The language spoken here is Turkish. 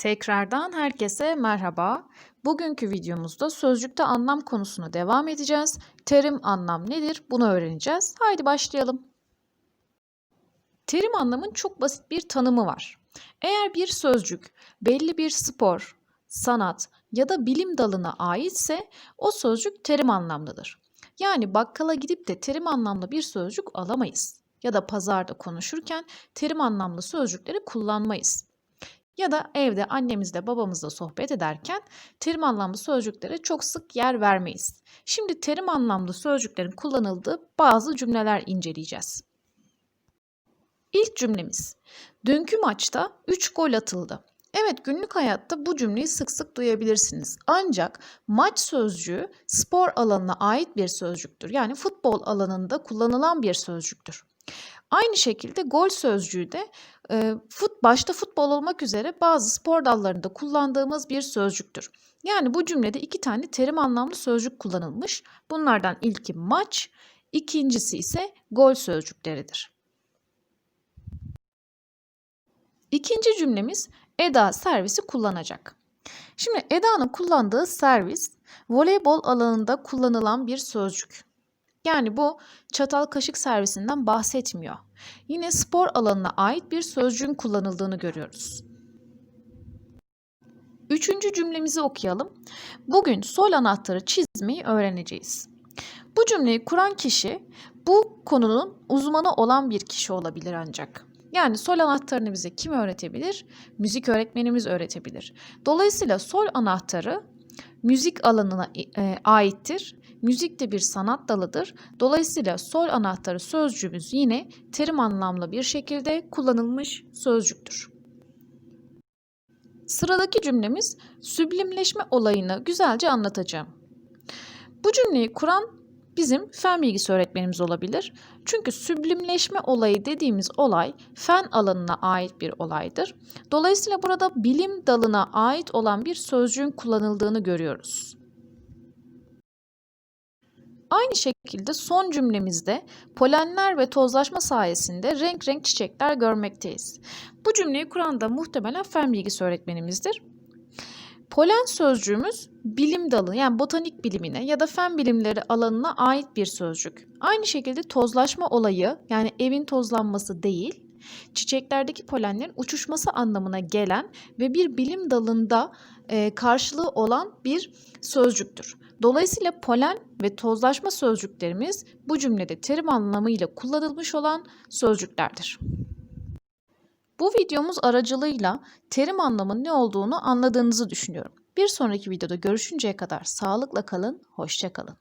Tekrardan herkese merhaba. Bugünkü videomuzda sözcükte anlam konusuna devam edeceğiz. Terim anlam nedir? Bunu öğreneceğiz. Haydi başlayalım. Terim anlamın çok basit bir tanımı var. Eğer bir sözcük belli bir spor, sanat ya da bilim dalına aitse o sözcük terim anlamlıdır. Yani bakkala gidip de terim anlamlı bir sözcük alamayız. Ya da pazarda konuşurken terim anlamlı sözcükleri kullanmayız. Ya da evde annemizle babamızla sohbet ederken terim anlamlı sözcüklere çok sık yer vermeyiz. Şimdi terim anlamlı sözcüklerin kullanıldığı bazı cümleler inceleyeceğiz. İlk cümlemiz. Dünkü maçta 3 gol atıldı. Evet günlük hayatta bu cümleyi sık sık duyabilirsiniz. Ancak maç sözcüğü spor alanına ait bir sözcüktür. Yani futbol alanında kullanılan bir sözcüktür. Aynı şekilde gol sözcüğü de e, fut, başta futbol olmak üzere bazı spor dallarında kullandığımız bir sözcüktür. Yani bu cümlede iki tane terim anlamlı sözcük kullanılmış. Bunlardan ilki maç, ikincisi ise gol sözcükleridir. İkinci cümlemiz Eda servisi kullanacak. Şimdi Eda'nın kullandığı servis voleybol alanında kullanılan bir sözcük. Yani bu çatal kaşık servisinden bahsetmiyor. Yine spor alanına ait bir sözcüğün kullanıldığını görüyoruz. Üçüncü cümlemizi okuyalım. Bugün sol anahtarı çizmeyi öğreneceğiz. Bu cümleyi kuran kişi bu konunun uzmanı olan bir kişi olabilir ancak. Yani sol anahtarını bize kim öğretebilir? Müzik öğretmenimiz öğretebilir. Dolayısıyla sol anahtarı müzik alanına e, aittir. Müzik de bir sanat dalıdır. Dolayısıyla sol anahtarı sözcüğümüz yine terim anlamlı bir şekilde kullanılmış sözcüktür. Sıradaki cümlemiz süblimleşme olayını güzelce anlatacağım. Bu cümleyi kuran bizim fen bilgisi öğretmenimiz olabilir. Çünkü süblimleşme olayı dediğimiz olay fen alanına ait bir olaydır. Dolayısıyla burada bilim dalına ait olan bir sözcüğün kullanıldığını görüyoruz. Aynı şekilde son cümlemizde polenler ve tozlaşma sayesinde renk renk çiçekler görmekteyiz. Bu cümleyi kuran da muhtemelen fen bilgisi öğretmenimizdir. Polen sözcüğümüz bilim dalı yani botanik bilimine ya da fen bilimleri alanına ait bir sözcük. Aynı şekilde tozlaşma olayı yani evin tozlanması değil, çiçeklerdeki polenlerin uçuşması anlamına gelen ve bir bilim dalında e, karşılığı olan bir sözcüktür. Dolayısıyla polen ve tozlaşma sözcüklerimiz bu cümlede terim anlamıyla kullanılmış olan sözcüklerdir. Bu videomuz aracılığıyla terim anlamının ne olduğunu anladığınızı düşünüyorum. Bir sonraki videoda görüşünceye kadar sağlıkla kalın, hoşça kalın.